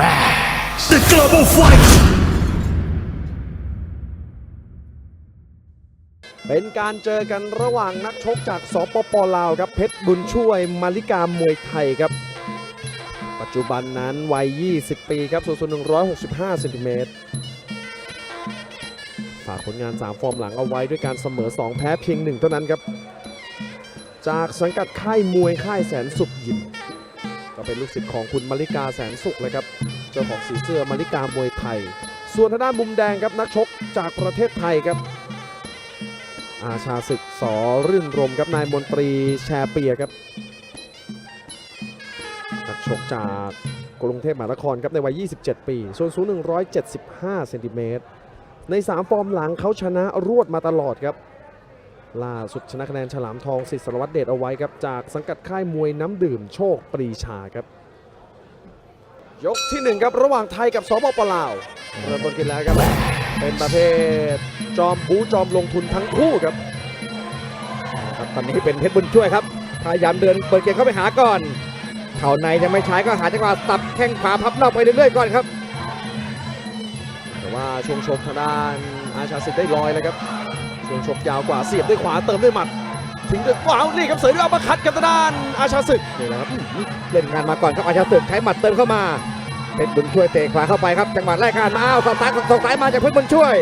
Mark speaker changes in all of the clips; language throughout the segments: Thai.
Speaker 1: Max. The Global Fight.
Speaker 2: เป็นการเจอกันระหว่างนักชกจากสปปลาวครับเพชรบุญช่วยมาริกามวยไทยครับ ปัจจุบันนั้นวัย 20 ปีครับส่วนสูง165เซนติเมตรฝากผลงาน 3 ฟอร์มหลังเอาไว้ด้วยการเสมอ 2 แพ้เพียง 1 เท่านั้นครับ จากสังกัดค่ายมวยค่ายแสนสุขยิม เป็นลูกศิษย์ของคุณมาริกาแสนสุขเลยครับเจ้าของสีเสื้อมาริกามวยไทย ส่วนทางด้านมุมแดงครับนักชกจากประเทศไทยครับ อาชาศึกสอรื่นรมครับนายมนตรีแชร์เปียครับนักชกจากกรุงเทพมหานครครับในวัย 27 ปี ส่วนสูง 175 เซนติเมตรใน 3 ฟอร์มหลังเขาชนะรวดมาตลอดครับ ล่าสุดชนะคะแนนฉลามทองสิทธิ์สารวัตรเดชเอาไว้ครับ จากสังกัดค่ายมวยน้ำดื่มโชคปรีชาครับ ยกที่1ครับระหว่างไทยกับสปปลาวเริ่มต้นขึ้นแล้วครับ เป็นประเภทจอมบูจอมลงทุนทั้งคู่ครับ
Speaker 3: ครับตอนนี้เป็นเพชรบุญช่วยครับพยายามเดินเปิดเกมเข้าไปหาก่อนเข่าในยังไม่ใช้ก็หาจังหวะตับแข้งขวาพับนอกไปเรื่อยๆก่อนครับ
Speaker 2: แต่ว่าช่วงชกทางด้านอาชาศึกได้ลอยเลยครับ ช่วงชกยาวกว่าเสียบด้วยขวาเติมด้วยหมัดถึงด้วยขวานี่ครับเสยด้วยอัปเปอร์คัดกับทางด้านอาชาศึก
Speaker 3: นี่แหละครับเล่นงานมาก่อนครับอาชาศึกใช้หมัดเติมเข้ามาเพชรบุญช่วยเตะขวาเข้าไปครับจังหวะแรกการมาอ้าวสองซ้ายสองซ้ายมาจากเพชรบุญช่วย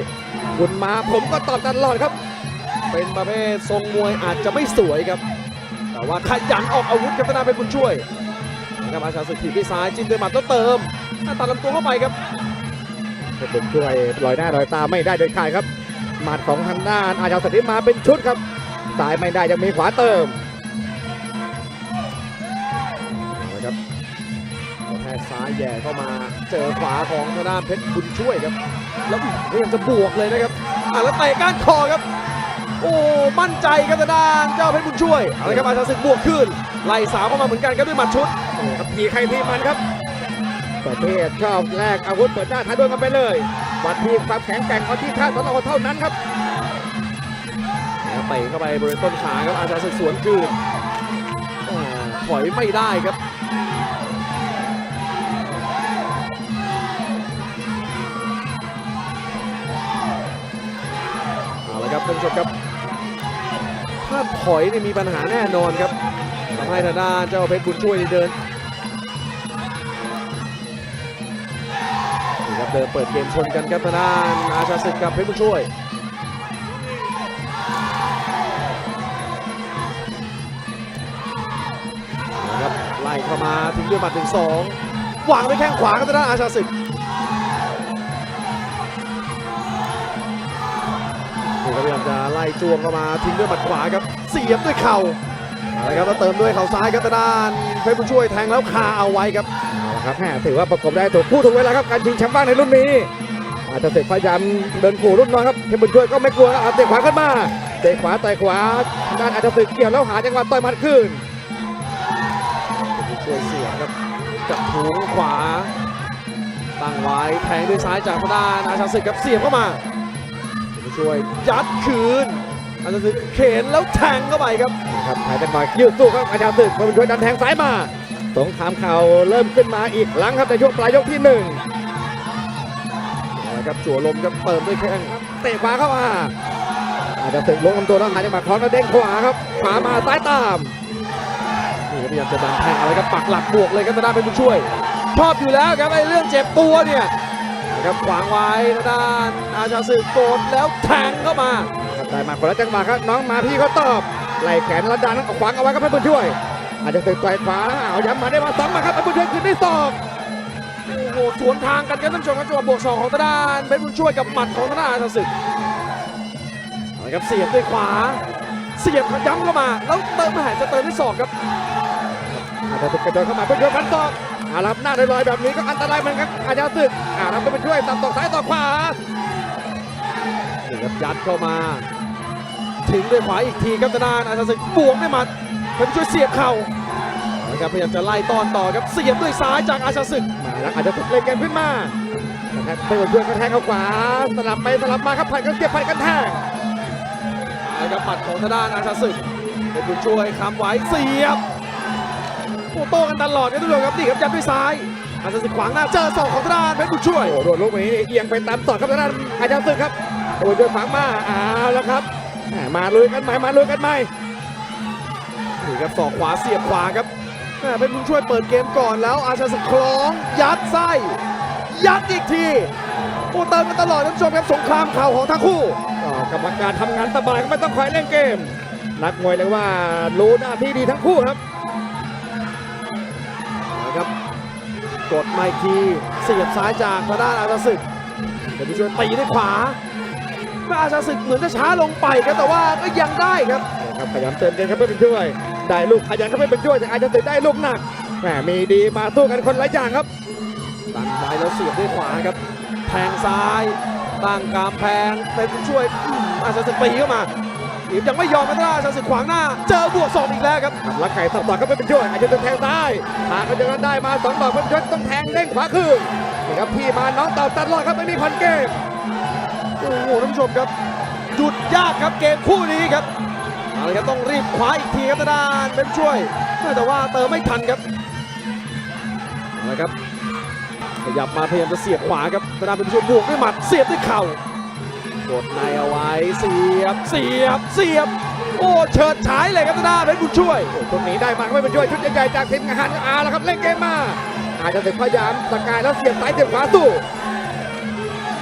Speaker 3: คุณมาผมก็ตอบตลอดครับ
Speaker 2: เป็นประเภททรงมวยอาจจะไม่สวยครับ แต่ว่าขยันออกอาวุธกับทางด้านเป็นบุญช่วยนะครับอาชาศึกถีบด้วยซ้ายจิ้มด้วยหมัดแล้วเติมหน้าตัดลำตัวเข้าไปครับ
Speaker 3: เพชรบุญช่วยลอยหน้าลอยตาไม่ได้โดยขาดครับ หมัดของทางด้านอาชาศึกที่มาเป็นชุดครับซ้ายไม่ได้ยังมีขวาเติม
Speaker 2: นะครับแทกซ้ายแย่เข้ามาเจอขวาของทางด้านเพชรบุญช่วยครับ แล้วพยายามจะบวกเลยนะครับอะแล้วเตะก้านคอครับ โอ้มั่นใจครับทางด้านเจ้าเพชรบุญช่วยอาละครับอาชาศึกบวกขึ้นไล่สาวเข้ามาเหมือนกันครับด้วยหมัดชุด
Speaker 3: ครับทีใครทีมันครับประเภทชอบแลกอาวุธเปิดหน้าท้าด้วลกันไปเลย วัดที่ความแข็งแกร่งเอาที่ค่าตลอดเท่านั้นครับ
Speaker 2: เตะเข้าไปบริเวณต้นขาครับอาชาศึกสวนคืนถอยไม่ได้ครับเอาละครับท่านผู้ชมครับถ้าถอยเนี่ยมีปัญหาแน่นอนครับทำให้ทางด้านเจ้าเพชรบุญช่วยเดิน เดินเปิดเกมชนกันครับทางด้านอาชาศึกกับเพชรบุญช่วยนะครับไล่เข้ามาทิ้งด้วยหมัดหนึ่งสองวางด้วยแข้งขวาครับทางด้านอาชาศึกนี่ครับพยายามจะไล่จ้วงเข้ามาทิ้งด้วยหมัดขวาครับเสียบด้วยเข่าอาละครับแล้วเติมด้วยเข่าซ้ายครับทางด้านเพชรบุญช่วยแทงแล้วคาเอาไว้ครับ
Speaker 3: ครับแม่ถือว่าประกบได้ถูกคู่ถูกเวลาครับการชิงแชมป์บ้านในรุ่นนี้อาจจะเตะพยายามเดินขู่รุ่นน้องครับเทพบุญช่วยก็ไม่กลัวครับเอาเตะขวาขึ้นมาเตะขวาต่อยขวาทางด้านอาจจะสึกเกี่ยวแล้วหาจังหวะต่อยหมัดขึ้น
Speaker 2: เพชรบุญช่วยเสียบครับจับถุงขวาตั้งไว้แทงด้วยซ้ายจากทางด้านอาชาศึกครับเสียบเข้ามาเพชรบุญช่วยยัดคืนอาชาศึกเข็นแล้วแทงเข้าไปครับ
Speaker 3: ครับหายจังหวะยืดสู้ครับอาจารย์สึกเทพบุญช่วยดันแทงซ้ายมา สงครามเข่าเริ่มขึ้นมาอีกครั้งครับในช่วงปลายยกที่หนึ่ง
Speaker 2: เอาละครับจั่วลมครับเติมด้วยแข้ง
Speaker 3: เตะขวาเข้ามาอาจจะสึกลงลำตัวแล้วหาจังหวะคล้องแล้วเด้งขวาครับขวามาซ้ายตาม
Speaker 2: นี่พยายามจะดันแทงอะไรครับปักหลักบวกเลยครับทางด้านเป็นผู้ช่วยชอบอยู่แล้วครับไอ้เรื่องเจ็บตัวเนี่ยนะครับขวางไว้ทางด้านอาชาสึกโกดแล้วแทงเข้ามา
Speaker 3: ครับได้มาคนละจังหวะครับน้องมาพี่เขาตอบไหลแขนแล้วดันขวางเอาไว้ครับให้บุญช่วย อาจจะตึกต่อยขวาเอาย้ำมาได้มาสองมาครับให้บุญช่วยขึ้นได้ศอก
Speaker 2: โอ้โหสวนทางกันครับท่านผู้ชมครับจังหวะบวกสองของทางด้านเป็นผู้ช่วยกับหมัดของทางด้านอาชาสึกเอาละครับเสียบด้วยขวา เสียบย้ำเข้ามา แล้วเติมมาหาจะเติมด้วยศอกครับ
Speaker 3: อาจจะตึกกระโดดเข้ามาบุญช่วยฟันศอกอารับหน้าลอยๆแบบนี้ก็อันตรายเหมือนกันอาจจะตึกอารับบุญช่วยตัดศอกซ้ายต่อกขวา
Speaker 2: นี่ครับยัดเข้ามา ถึงด้วยขวาอีกทีครับทางด้านอาชาศึกบวกด้วยหมัด เป็นผู้ช่วยเสียบเข่าเอาละครับพยายามจะไล่ต้อนต่อครับเสียบด้วยซ้ายจากอาชาศึก
Speaker 3: มาแล้วอาจจะตึกเล่นเกมขึ้นมานะครับเป็นบุญช่วยกระแทกเข้าขวาสลับไปสลับมาครับผัดกันเสียบผัดกันแทง
Speaker 2: เอาละครับหมัดของทางด้านอาชาศึกเป็นผู้ช่วยค้ำไว้เสียบโอ้โต้กันตลอดครับทุกท่านครับนี่ครับยัดด้วยซ้ายอาจารย์ศึกขวางหน้าเจอศอกของทางด้านเพชรบุญช่วย
Speaker 3: โอ้โหโดนลูกนี้เอียงไปตามต่อครับทางด้านอาจารย์ศึกครับโดนด้วยขวางมาเอาแล้วครับแหม่มาลุยกันใหม่มาลุยกันใหม่
Speaker 2: นี่ครับศอกขวาเสียบขวาครับแม่เพชรบุญช่วยเปิดเกมก่อนแล้วอาชาศึกคล้อง ยัดไส้ยัดอีกทีโอ้เติมกันตลอดท่านผู้ชมครับสงครามเข่าของทั้งคู่
Speaker 3: ก็กรรมการทำงานสบายก็ไม่ต้องคอยเล่นเกม นักมวยเลยว่ารู้หน้าที่ดีทั้งคู่ครับ
Speaker 2: นะครับกดมาอีกทีเสียบซ้ายจากทางด้านอาชาศึกเพชรบุญช่วยตีด้วยขวาแม่อาชาศึกเหมือนจะช้าลงไปครับแต่ว่าก็ยังได้ครับ
Speaker 3: ครับพยายามเติมเกมครับเพื่อเป็นช่วย ได้ลูกขยันครับเพื่เป็นช่วยแต่อาจจะติดได้ลูกหนักแหมมีดีมาสู้กันคนละอย่างครับ
Speaker 2: ตั้งไว้แล้วเสียบด้วยขวาครับแทงซ้ายตั้งกามแพงเป็นช่วยอาชาศึกตีเข้ามาอีกยังไม่ยอมกันนะอาชาศึกขวางหน้า เจอบวกสองอีกแล้วครับ
Speaker 3: ทำลักไก่สับต่อก็ไม่เป็นช่วยอาจจะแทงซ้ายหากเขาจะได้มาสองดอกเพื่อนช่วยต้องแทงเด้งขวาคืนนี่ครับพี่มาน้องต่าตัดรอดครับไม่มีพันเกม
Speaker 2: โอ้โหท่านผู้ชมครับหยุดยากครับเกมคู่นี้ครับ ละครับต้องรีบคว้าอีกทีครับทางด้านเป็นผู้ช่วย แต่ว่าเติมไม่ทันครับเอาละครับขยับมาพยายามจะเสียบขวาครับทางด้านเป็นผู้ช่วยบวกด้วยหมัดเสียบด้วยเข่ากดในเอาไว้เสียบเสียบเสียบ โอ้เฉิดฉายเลยครับทางด้านเป็นผู้ช่วย
Speaker 3: ตรงนี้ได้มาก็ไม่เป็นช่วยชุดใหญ่ๆจากทีมงานอาแล้วครับเล่นเกมมา อาจจะถึงพยายามตะกายแล้วเสียบซ้ายเสียบขวาสู้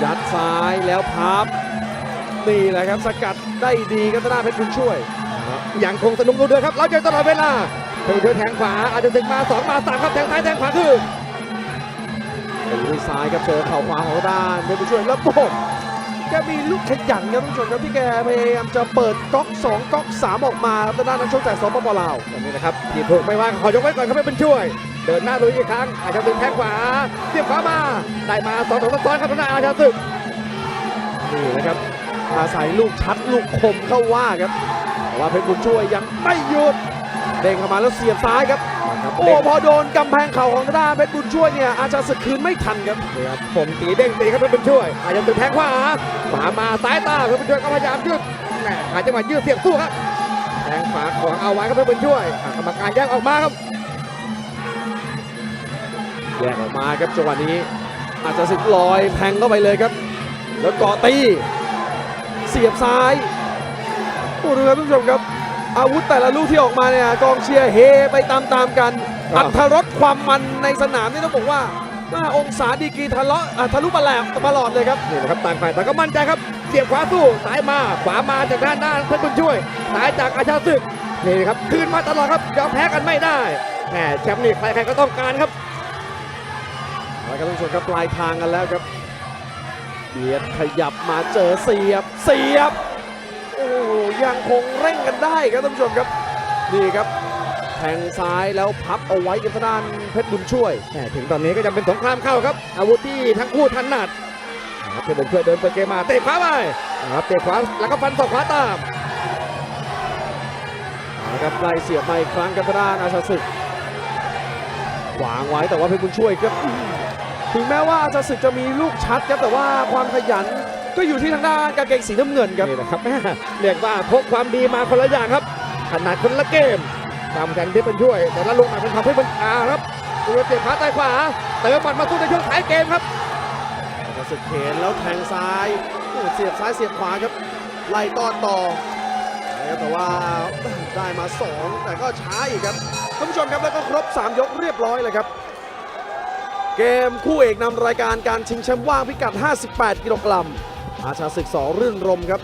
Speaker 2: ยัดซ้ายแล้วพับนี่แหละครับสกัดได้ดีครับทางด้านเพชรบุญช่วย
Speaker 3: ยังคงสนุกดูเดือดครับเราเจอตลอดเวลาเพื่อแทงขวาอาจจะถึงมาสองมาสามครับแทงซ้ายแทงขวาคือ
Speaker 2: ตีด้วยซ้ายครับเจอเข่าขวาของทางด้านเพชรบุญช่วยแล้วโบกแกมีลูกขยันครับท่านผู้ชมครับที่แกพยายามจะเปิดก๊อก2ก๊อก3ออกมาครับทางด้านนักชกจากสปปลาว
Speaker 3: ตรงนี้นะครับผิดถูกไม่ว่าขอยกไว้ก่อนครับไม่เป็นช่วย เดินหน้าลุยอีกครั้งอาจจะถึงแทงขวาเสียบขวามาได้มาสองสองซ้อนครับทางด้านอาชาศึก
Speaker 2: นี่นะครับอาศัยลูกชัดลูกคมเข้าว่าครับแต่ ว่าเพชรบุญช่วยยังไม่หยุดเด้งเข้ามาแล้วเสียบซ้ายครับ
Speaker 3: ครับ
Speaker 2: โอ้พอโดนกำแพงเข่าของทางด้านเพชรบุญช่วยเนี่ยอาจจะสึกคืนไม่ทันครับ
Speaker 3: นี่ครับผมตีเด้งตีครับไม่เป็นช่วย อาจจะถึงแทงขวาขวามาซ้ายตาเพื่อเป็นช่วยก็พยายามยืดแหมหาจังหวะยืดเสียบสู้ครับแทงขวาของเอาไว้ครับเพื่อเป็นช่วยอะกรรมการแยกออกมาครับ
Speaker 2: แยกออกมาครับจังหวะนี้ อาจจะสึกลอยแทงเข้าไปเลยครับ แล้วเกาะตีเสียบซ้าย โอ้ดูครับท่านผู้ชมครับ อาวุธแต่ละลูกที่ออกมาเนี่ยกองเชียร์เฮไปตามๆกัน
Speaker 3: ครับ
Speaker 2: อัตรสความมันในสนามนี่ต้องบอกว่าว่าองศาดีกรีทะเลาะอะทะลุปะแหลกตลอดเลยครับ
Speaker 3: นี่นะครับต่างฝ่ายต่างก็มั่นใจครับ เสียบขวาสู้ซ้ายมาขวามาจากด้านหน้าเพชรบุญช่วยซ้ายจากอาชาศึกนี่นะครับคืนมาตลอดครับยอมแพ้กันไม่ได้แหมแชมป์นี่ใครๆก็ต้องการครับ
Speaker 2: เอาละครับท่านผู้ชมครับปลายทางกันแล้วครับเบียดขยับมาเจอเสียบเสียบ โอ้โหยังคงเร่งกันได้ครับท่านผู้ชมครับนี่ครับแทงซ้ายแล้วพับเอาไว้กับทางด้านเพชรบุญช่วย
Speaker 3: แหมถึงตอนนี้ก็ยังเป็นสงครามเข้าครับ อาวุธที่ทั้งคู่ถนัดนะครับเพชรบุญช่วยเดินเปิดเกมมาเตะขวาไปนะครับเตะขวาแล้วก็ฟันศอกขวาตาม
Speaker 2: เอาละครับไล่เสียบมาอีกครั้งกับทางด้านอาชาศึกวางไว้แต่ว่าเพชรบุญช่วยครับอื้อถึงแม้ว่าอาชาศึกจะมีลูกชัดครับแต่ว่าความขยัน ก็อยู่ที่ทางด้านกางเกงสีน้ำเงินครับ
Speaker 3: นี่นะครับแม่เรียกว่าพกความดีมาคนละอย่างครับถนัดคนละเกมตามแข่งที่เป็นช่วย แต่ละลงหนักเป็นทำให้เป็นอาครับตัวเตะขวาใต้ขวาเติมหมัดมาสู้ในช่วงท้ายเกมครับ
Speaker 2: อาชาศึกเข็นแล้วแทงซ้ายโอ้เสียบซ้ายเสียบขวาครับ ไล่ต้อนต่อนะครับแต่ว่าได้มา 2 แต่ก็ช้าอีกครับท่านผู้ชมครับแล้วก็ครบ 3 ยกเรียบร้อยเลยครับ เกมคู่เอกนำรายการการชิงแชมป์ว่างพิกัด 58 กิโลกรัม อาชาศึกสอรื่นรมครับ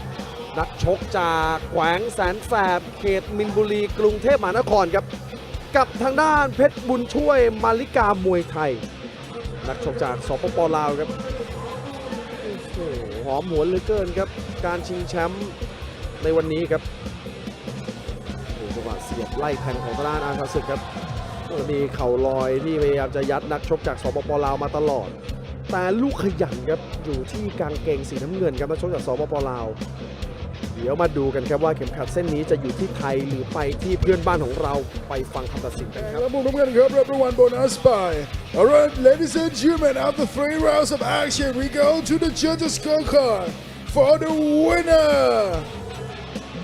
Speaker 2: นักชกจากแขวงแสนแสบเขตมินบุรีกรุงเทพมหานครครับ กับทางด้านเพชรบุญช่วยมาริกามวยไทย นักชกจากสปปลาวครับหอมหวนเหลือเกินครับ การชิงแชมป์ในวันนี้ครับจังหวะเสียบไล่แทงของทางด้านอาชาศึกครับมีเข่าลอยที่พยายามจะยัดนักชกจากสปปลาวมาตลอด แต่ลูกขยันครับ อยู่ที่กางเกงสีน้ำเงินครับนักชกจากสปปลาว เดี๋ยวมาดูกันครับว่าเข็มขัดเส้นนี้จะอยู่ที่ไทยหรือไปที่เพื่อนบ้านของเราไปฟังคำตัดสินกันครับ
Speaker 1: และมุมน้ำเงินครับ รับรางวัลโบนัสไป Alright ladies and gentlemen after three rounds of action we go to the judges scorecard for the winner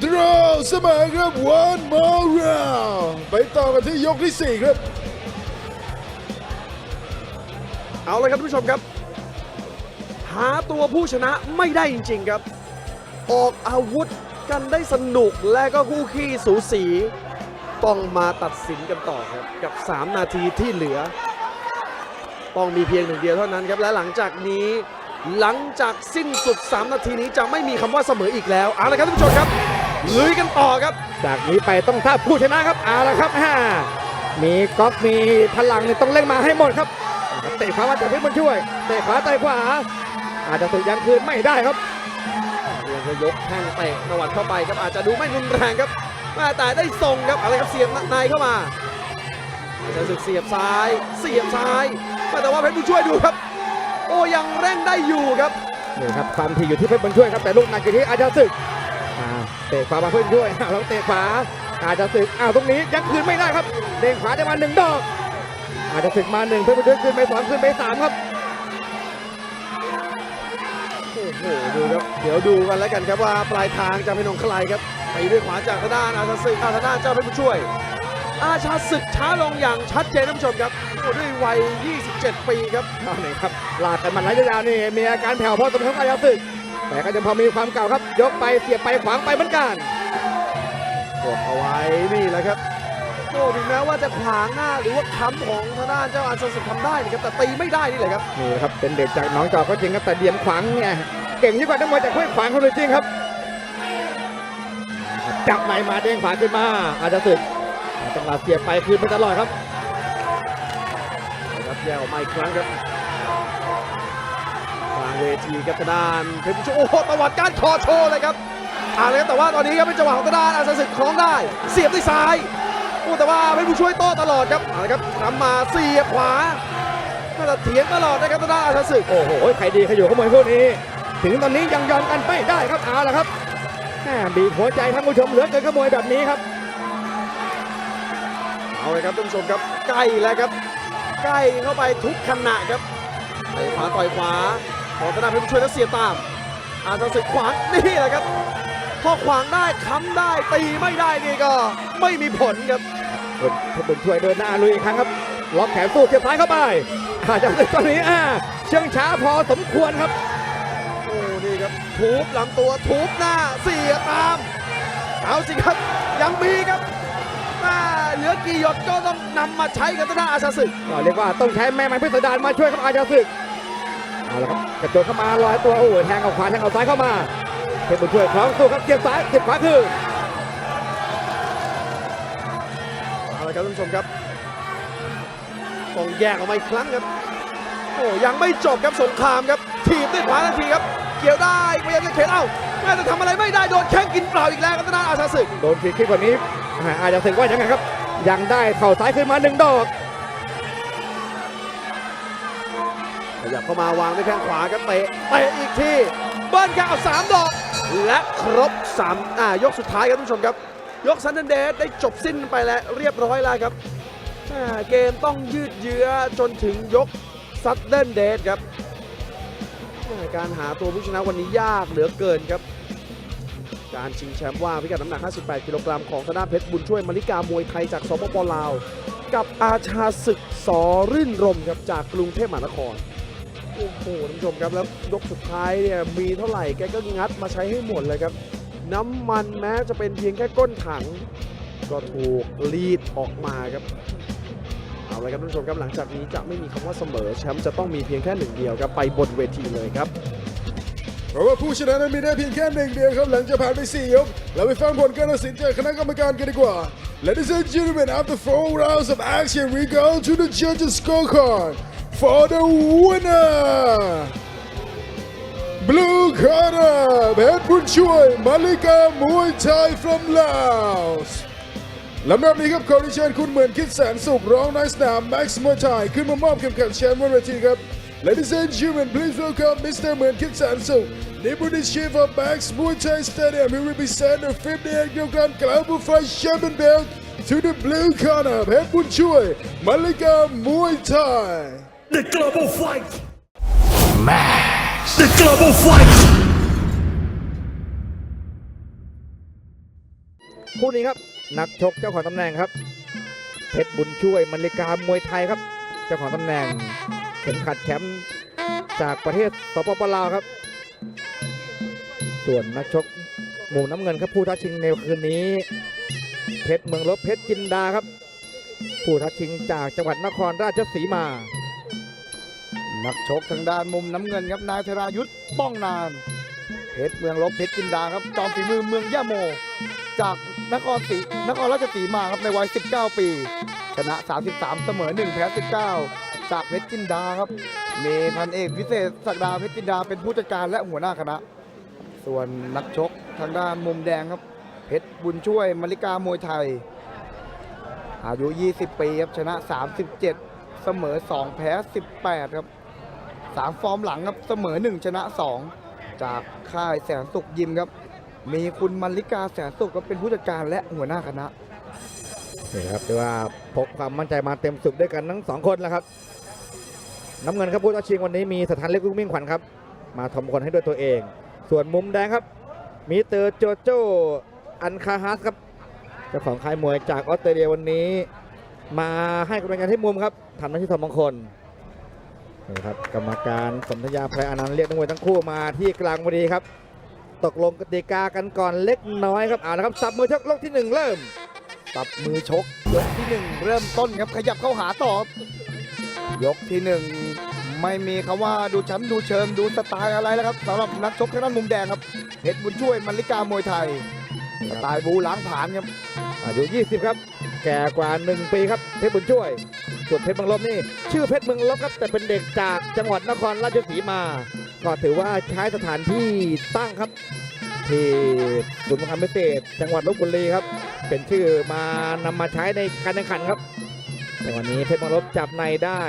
Speaker 1: Draw เสมอครับ one more round ไปต่อกันที่ยกที่ 4 ครับ
Speaker 2: เอาเลยครับท่านผู้ชมครับ หาตัวผู้ชนะไม่ได้จริง ๆครับ ออกอาวุธกันได้สนุกและก็คู่ขี้สูสี ต้องมาตัดสินกันต่อครับ กับ 3 นาทีที่เหลือ ต้องมีเพียงหนึ่งเดียวเท่านั้นครับ และหลังจากนี้ หลังจากสิ้นสุด 3 นาทีนี้จะไม่มีคำว่าเสมออีกแล้วเอาละครับท่านผู้ชมครับลุยกันต่อครับ
Speaker 3: จากนี้ไปต้องท่าผู้ชนะครับเอาละครับฮ่ามีก๊อกมีพลังเนี่ยต้องเล่งมาให้หมดครับเตะขวามาจากเพชรบุญช่วยเตะขวาเตะขวา อาจจะถูกยันคืนไม่ได้ครับ
Speaker 2: เรียงจะยกแข้งเตะนวัดเข้าไปครับอาจจะดูไม่รุนแรงครับแต่ได้ทรงครับอะไรครับเสียบในเข้ามาอาจจะศึกเสียบซ้าย เสียบซ้าย แต่ว่าเพชรบุญช่วยดูครับ โอ้ยังเร่งได้อยู่ครับ
Speaker 3: นี่ครับความถี่อยู่ที่เพชรบุญช่วยครับแต่ลูกหนักอยู่ที่อาจารย์ศึกเตะขวามาเพื่อนช่วยแล้วเตะขวาอาจารย์ศึกอ้าวตรงนี้ยังคืนไม่ได้ครับเด้งขวาได้มาหนึ่งดอก อาจจะศึกมาหนึ่งเพชรบุญช่วยขึ้นไปสองขึ้นไปสามครับ
Speaker 2: หดูครับ เดี๋ยวดูกันแล้วกันครับว่าปลายทางจะเป็นของใครครับไปด้วยขวาจากทางด้านอาชาศึกอาทางด้านเจ้าเพชรบุญช่วย อาชาศึกช้าลงอย่างชัดเจนท่านผู้ชมครับโอ้ด้วยวัย 27 ปีครับ
Speaker 3: เอาหน่อยครับลากกันมาระยะยาวนี่มีอาการแผ่วพอสมควรกับอาจารย์ศึก แต่ก็ยังพอมีความเก่าครับ ยกไปเสียบไปขวางไปเหมือนกัน
Speaker 2: กดเอาไว้นี่แหละครับโอ้ถึงแม้ว่าจะขวางหน้าหรือว่าค้ำของทางด้านเจ้าอาชาศึกทำได้นะครับแต่ตีไม่ได้นี่แหละครับ
Speaker 3: นี่ครับเป็นเด็กจากหน้องจอกก็จริงครับแต่เดียมขวางเนี่ย เก่งยิ่งกว่านักมวยจากห้วยขวางเขาเลยจริงครับ จับในมาเด้งขวาขึ้นมาอาจจะสึกจังหวะเสียบไปคืนไปตลอดครับ
Speaker 2: นะครับแยกออกมาอีกครั้งครับกลางเวทีครับทางด้านเพชรบุญช่วยโอ้โหตวัดการคอโชว์เลยครับอ่าเลยครับแต่ว่าตอนนี้ครับเป็นจังหวะของทางด้านอาชาศึกคล้องได้ เสียบด้วยซ้ายโอ้แต่ว่าเพชรบุญช่วยโต้ตลอดครับเอาละครับทำมาเสียบขวาน่าจะเถียงตลอดนะครับทางด้านอาชาศึก
Speaker 3: โอ้โห ใครดีใครอยู่ขโมยพวกนี้ ถึงตอนนี้ยังยอมกันไม่ได้ครับเอาละครับแหม่บีบหัวใจท่านผู้ชมเหลือเกินขโมยแบบนี้ครับ
Speaker 2: เอาเลยครับท่านผู้ชมครับใกล้แล้วครับ ใกล้เข้าไปทุกขณะครับเตะขวาต่อยขวาของธนาเพชรบุญช่วยแล้วเสียบตาม อาชาศึกขวางนี่แหละครับพอขวางได้ค้ำได้ตีไม่ได้นี่ก็ไม่มีผลครับ
Speaker 3: คนเพชรบุญช่วยเดินหน้าลุยอีกครั้งครับล็อกแขนสู้เสียบซ้ายเข้าไปอาจจะสึกตอนนี้อ่าเชื่องช้าพอสมควรครับ
Speaker 2: โอ้นี่ครับ ทุบลำตัวทุบหน้าเสียบตาม เอาสิครับยังมีครับอ่าเหลือกี่หยดก็ต้องนำมาใช้กับธนาอาชาศึก
Speaker 3: ก็เรียกว่าต้องใช้แม่ไม้พิสดารมาช่วยครับอาจารย์ศึกเอาละครับกระโจนเข้ามาลอยตัวโอ้โหแทงเอาขวาแทงเอาซ้ายเข้ามาเพชรบุญช่วยคล้องสู้ครับเสียบซ้ายเสียบขวาคือ
Speaker 2: เอาละครับท่านผู้ชมครับต้องแยกออกมาอีกครั้งครับโอ้ยังไม่จบครับสงครามครับถีบด้วยขวาทันทีครับ เกี่ยวได้พยายามจะเข็นเอ้าแม่แต่ทำอะไรไม่ได้โดนแข้งกินเปล่าอีกแล้วครับทางด้านอาชาศึก
Speaker 3: โดนฟรีคิกกว่านี้แหมอาจารย์ศึกว่ายังไงครับ ยังได้เข่าซ้ายขึ้นมาหนึ่งดอก
Speaker 2: ขยับเข้ามาวางด้วยแข้งขวาครับเตะเตะอีกทีเบิ้ลกันเอาสามดอก และครบสามอ่ายกสุดท้ายครับท่านผู้ชมครับ ยกซันเดนเดสได้จบสิ้นไปแล้วเรียบร้อยแล้วครับอ่าเกมต้องยืดเยื้อจนถึงยกซัดเดนเดสครับอ่า การหาตัวผู้ชนะวันนี้ยากเหลือเกินครับ การชิงแชมป์ว่าพิกัดน้ำหนัก 58 กิโลกรัมของธนาเพชรบุญช่วยมาริกามวยไทยจากสปปลาว กับอาชาศึกสอรื่นรมครับจากกรุงเทพมหานครโอ้โหท่านผู้ชมครับแล้วยกสุดท้ายเนี่ยมีเท่าไหร่แกก็งัดมาใช้ให้หมดเลยครับ น้ำมันแม้จะเป็นเพียงแค่ก้นถัง ก็ถูกรีดออกมาครับ เลยครับท่านผู้ชมครับหลังจากนี้จะไม่มีคำว่าเสมอแชมป์จะต้องมีเพียงแค่หนึ่งเดียวครับไปบนเวทีเลยครับ
Speaker 1: เพราะว่าผู้ชนะนั้นมีได้เพียงแค่หนึ่งเดียวครับหลังจากผ่านไป4ยกเราไปฟังผลการตัดสินจากคณะกรรมการกันดีกว่า Ladies and gentlemen after four rounds of action we go to the judges scorecard for the winner Blue corner เพชรบุญช่วยมาลิกามวยไทย from Laos ลำดับนี้ครับขอเรียนเชิญคุณเหมือนคิดแสนสุขร้องในสนามแม็กซ์มวยไทยขึ้นมามอบเข็มขัดแชมป์บนเวทีครับ Ladies and gentlemen please welcome Mr. เหมือนคิดแสนสุข Deputy Chief of Max Muay Thai Stadium who represent the 58 kilogram global fight champion belt to the blue corner เพชรบุญช่วย มาลิกามวยไทย
Speaker 4: The Global Fight Max The Global Fight
Speaker 3: คู่นี้ครับ นักชกเจ้าของตำแหน่งครับเพชรบุญช่วยมริกามวยไทยครับ เจ้าของตำแหน่งเข็มขัดแชมป์จากประเทศสปปลาวครับ ส่วนนักชกหมู่น้ำเงินครับผู้ท้าชิงในคืนนี้ เพชรเมืองลบเพชรจินดาครับ ผู้ท้าชิงจากจังหวัดนครราชสีมา
Speaker 5: นักชกทางด้านมุมน้ำเงินครับนายธรายุทธ์ป้องนาน เพชรเมืองลบเพชรจินดาครับจอมฝีมือเมืองย่าโม จาก นครศรีนครราชสีมาครับในวัย 19 ปี ชนะ 33 เสมอ 1 แพ้ 19 จากเพชรจินดาครับ มีพันเอกพิเศษศักดาเพชรจินดาเป็นผู้จัดการและหัวหน้าคณะ ส่วนนักชกทางด้านมุมแดงครับ เพชรบุญช่วยมาริกามวยไทย อายุ 20 ปีครับชนะ 37 เสมอ 2 แพ้ 18 ครับสามฟอร์มหลังครับเสมอ 1 ชนะ 2 จากค่ายแสนสุขยิมครับ มีคุณมัลลิกาแสนสุขก็เป็นผู้จัดการและหัวหน้าคณะ
Speaker 3: นี่ครับเรียกว่าพกความมั่นใจมาเต็มสุดด้วยกันทั้งสองคนแล้วครับน้ำเงินครับผู้ท้าชิงวันนี้มีสถานเล็กลูกมิ่งขวัญครับ มาทำคนให้ด้วยตัวเอง ส่วนมุมแดงครับ มีเตอร์โจโจอันคาฮัสครับเจ้าของค่ายมวยจากออสเตรเลียวันนี้ มาให้กำลังใจให้มุมครับทำหน้าที่ทอมงคลนี่ครับกรรมการสนธยาไพรอนันต์เรียกนักมวยทั้งคู่มาที่กลางพอดีครับ ตกลงกติกากันก่อนเล็กน้อยครับเอาละครับสับมือชกลกที่หนึ่งเริ่ม
Speaker 5: ตับมือชกยกที่หนึ่งเริ่มต้นครับขยับเข้าหาต่อครับยกที่หนึ่งไม่มีคำว่าดูชั้นดูเชิงดูสไตล์อะไรแล้วครับสำหรับนักชกทางด้านมุมแดงครับเพชรบุญช่วยมัลลิกามวยไทยสไตล์บูล้างผลาญครับ
Speaker 3: อายุ 20 ครับ แก่กว่า 1 ปีครับเพชรบุญช่วย ส่วนเพชรเมืองลบนี่ชื่อเพชรเมืองลบครับแต่เป็นเด็กจากจังหวัดนครราชสีมา ก็ถือว่าใช้สถานที่ตั้งครับ ที่ศูนย์ประคันพิเศษจังหวัดลบบุรีครับ เป็นชื่อมานำมาใช้ในการแข่งขันครับแต่วันนี้เพชรเมืองลบจับในได้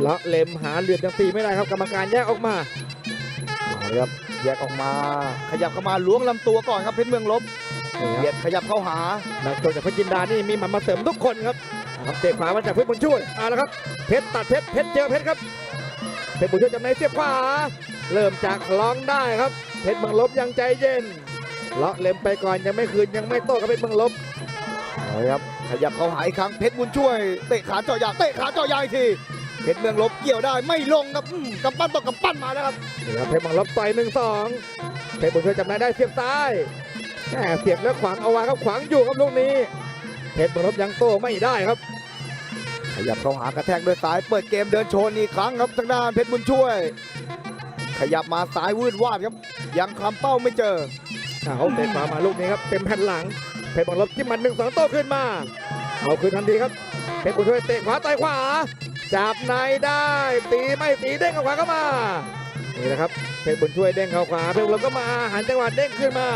Speaker 3: เลาะเล็มหาเหลี่ยมยังตีไม่ได้ครับกรรมการแยกออกมา
Speaker 5: เอาละครับแยกออกมา ขยับเข้ามาล้วงลำตัวก่อนครับเพชรเมืองลบ
Speaker 3: นี่ครับ
Speaker 5: เบียดขยับเข้าหา
Speaker 3: นักชกจากเพชรจินดานี่มีหมันมาเสริมทุกคนครับนะ ครับเตะขวามาจากเพชรบุญช่วยเอาละครับเพชรตัดเพชรเพชรเจอเพชรครับเพชรบุญช่วยจำในเสียบขวา เริ่มจากคล้องได้ครับ เพชรเมืองลบยังใจเย็นเลาะเล็มไปก่อนยังไม่คืนยังไม่โต้กับเพชรเมืองลบ
Speaker 5: เอาละครับขยับเข้าหาอีกครั้งเพชรบุญช่วยเตะขาเจาะยางเตะขาเจาะยางอีกทีเพชรเมืองลบเกี่ยวได้ไม่ลงครับอืมกำปั้นต่อกำปั้นมาแล้วครับ
Speaker 3: นี่ครับเพชรเมืองลบต่อยหนึ่งสองเพชรบุญช่วยจำในได้เสียบซ้ายแหมเสียบแล้วขวางเอาไว้ครับขวางอยู่ครับลูกนี้เพชรเมืองลบยังโต้ไม่ได้ครับ
Speaker 5: ขยับเข้าหากระแทกด้วยซ้าย เปิดเกมเดินโชนอีกครั้งครับทางด้านเพชรบุญช่วย ขยับมาซ้ายวืดวาดครับ ยังคลำเป้าไม่เจอ
Speaker 3: เอาเตะขวามาลูกนี้ครับเต็มแผ่นหลังเพชรบังลบจิ้มมันหนึ่งสองโต้ขึ้นมาเอาคืนทันทีครับเพชรบุญช่วยเตะขวาต่อยขวาจับในได้ตีไม่ตีเด้งเข้าขวาเข้ามานี่นะครับเพชรบุญช่วยเด้งเข้าขวาเพชรบุญลบก็มาหันจังหวะเด้งขึ้นมา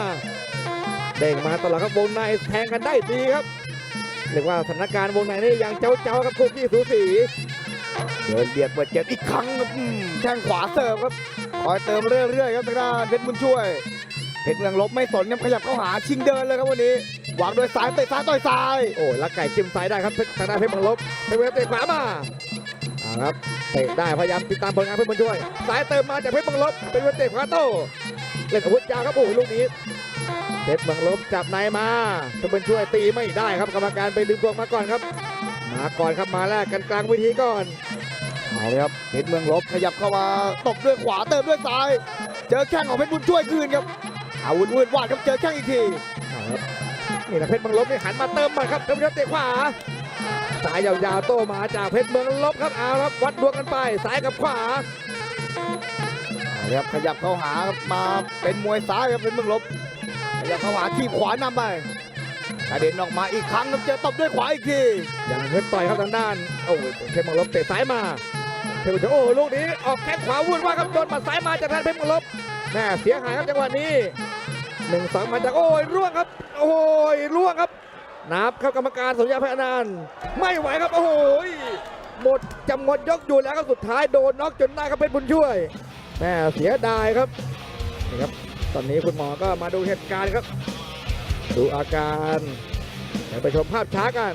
Speaker 3: เด้งมาตลอดครับวงในแทงกันได้ดีครับ เรียกว่าสถานการณ์วงในนี่ยังเจ้าเจ้าๆครับคู่ขี้สูสี
Speaker 5: เดินเบียดเปิดเกมอีกครั้งครับแข้งขวาเสิร์ฟครับคอยเติมเรื่อยๆครับทางด้านเพชรบุญช่วยเพชรเมืองลบไม่สนครับขยับเข้าหาชิงเดินเลยครับวันนี้วางโดยซ้ายเตะซ้ายต่อยซ้าย
Speaker 3: โอ้ยลักไก่จิ้มซ้ายได้ครับทางด้านเพชรบังลบเพชรเตะขวามาเอาครับเตะได้พยายามติดตามผลงานเพชรบุญช่วย สายเติมมาจากเพชรบังลบเป็นวันเตะขวาโต้เล่นอาวุธยาวครับโอ้โหลูกนี้ เพชรบังลบจับในมาเพชรบุญช่วยตีไม่ได้ครับกรรมการไปดึงตัวมาก่อนครับ มาก่อนครับมาแรกกันกลางเวิธีก่อน
Speaker 5: เอาเลยครับเพชรเมืองลบขยับเข้ามาตบด้วยขวาเติมด้วยซ้าย เจอแข้งของเพชรบุญช่วยคืนครับอาวุธวืดวาดครับเจอแข้งอีกที
Speaker 3: เอาครับนี่แหละเพชรบังลบนี่หันมาเติมมาครับเพชรบุญช่วยเตะขวาสายยาวๆโต้มาจากเพชรเมืองลบครับเอาครับวัดดวงกันไปซ้ายกับขวา
Speaker 5: เอาเลยครับขยับเข้าหาครับมาเป็นมวยซ้ายครับเพชรเมืองลบข ยับเข้าหาทีบขวานำไปกระเด็นออกมาอีกครั้งครับเจอตบด้วยขวาอีกที
Speaker 3: อย่างเพชรต่อยครับทางด้านโอ้ยเพชรมังลบเตะซ้ายมาเพชรบุญช่วยโอ้ลูกนี้ออกแข้งขวาวุ่นว่าครับโดนหมัดซ้ายมาจากทางเพชรมังลบแม่เสียหายครับจังหวะนี้หนึ่งสองมาจากโอ้ยร่วงครับ โอ้ยร่วงครับนับครับกรรมการสัญญาพนันไม่ไหวครับโอ้โหหมดจำหมดยกอยู่แล้วครับสุดท้ายโดนน็อกจนได้ครับเพชรบุญช่วยแม่เสียดายครับนี่ครับ ตอนนี้คุณหมอก็มาดูเหตุการณ์ครับ ดูอาการเดี๋ยวไปชมภาพช้ากัน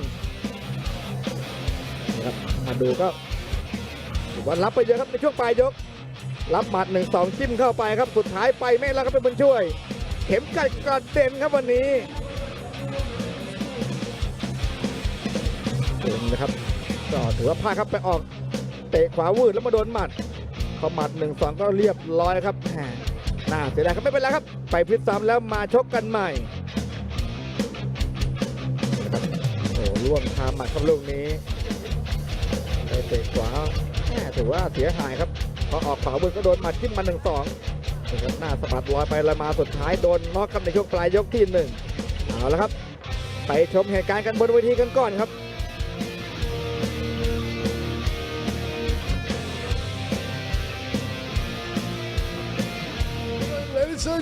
Speaker 3: นะครับมาดูก็ถือว่ารับไปเยอะครับในช่วงปลายยก รับหมัดหนึ่งสองจิ้มเข้าไปครับสุดท้ายไปไม่แล้วครับเป็นบุญช่วย เข็มกัดกระเด็นครับวันนี้เห็นนะครับก็ถือว่าพลาดครับไปออก เตะขวาวืดแล้วมาโดนหมัดพอหมัดหนึ่งสองก็เรียบร้อยครับแห น่าเสียดายครับไม่เป็นไรครับ ไปพิษซ้ำแล้วมาชกกันใหม่โอ้ร่วงคาหมัดครับลูกนี้ไปเตะขวาแหมถือว่าเสียหายครับพอออกขวาวืดก็โดนหมัดขึ้นมาหนึ่งสองนะครับหน้าสะบัดลอยไปลอยมาสุดท้ายโดนน็อกครับในช่วงปลายยกที่หนึ่งเอาละครับ ไปชมเหตุการณ์กันบนเวทีกันก่อนครับ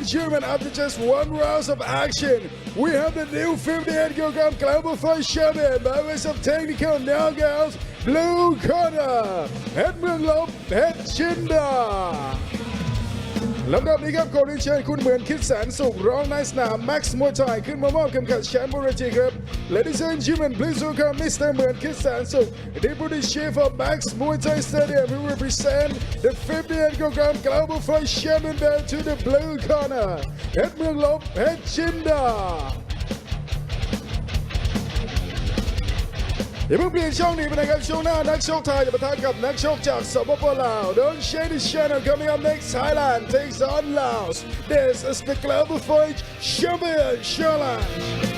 Speaker 1: Ladies and gentlemen, after just one round of action, we have the new 58 kilogram global fight champion by ways of technical knockouts, blue corner, เพชรเมือง ลำดับนี้ครับขอเรียนเชิญคุณเหมือนคิดแสนสุขร้องในสนามแม็กซ์มวยไทยขึ้นมามอบเข็มขัดแชมป์บริจีครับ Ladies and gentlemen please welcome Mr. เหมือนคิดแสนสุข Deputy Chief of Max Muay Thai Stadium who represent the 58 kilogram global fight champion belt to the blue corner เพชรเมืองลบเพชรชิมดา อย่าเพิ่งเปลี่ยนช่องหนี้ไปนะครับช่วงหน้านักชกไทยจะปะทะกับนักชกจากสปปลาว Don't share this channel coming up next Thailand takes on Laos This is the Global Fight Champion Challenge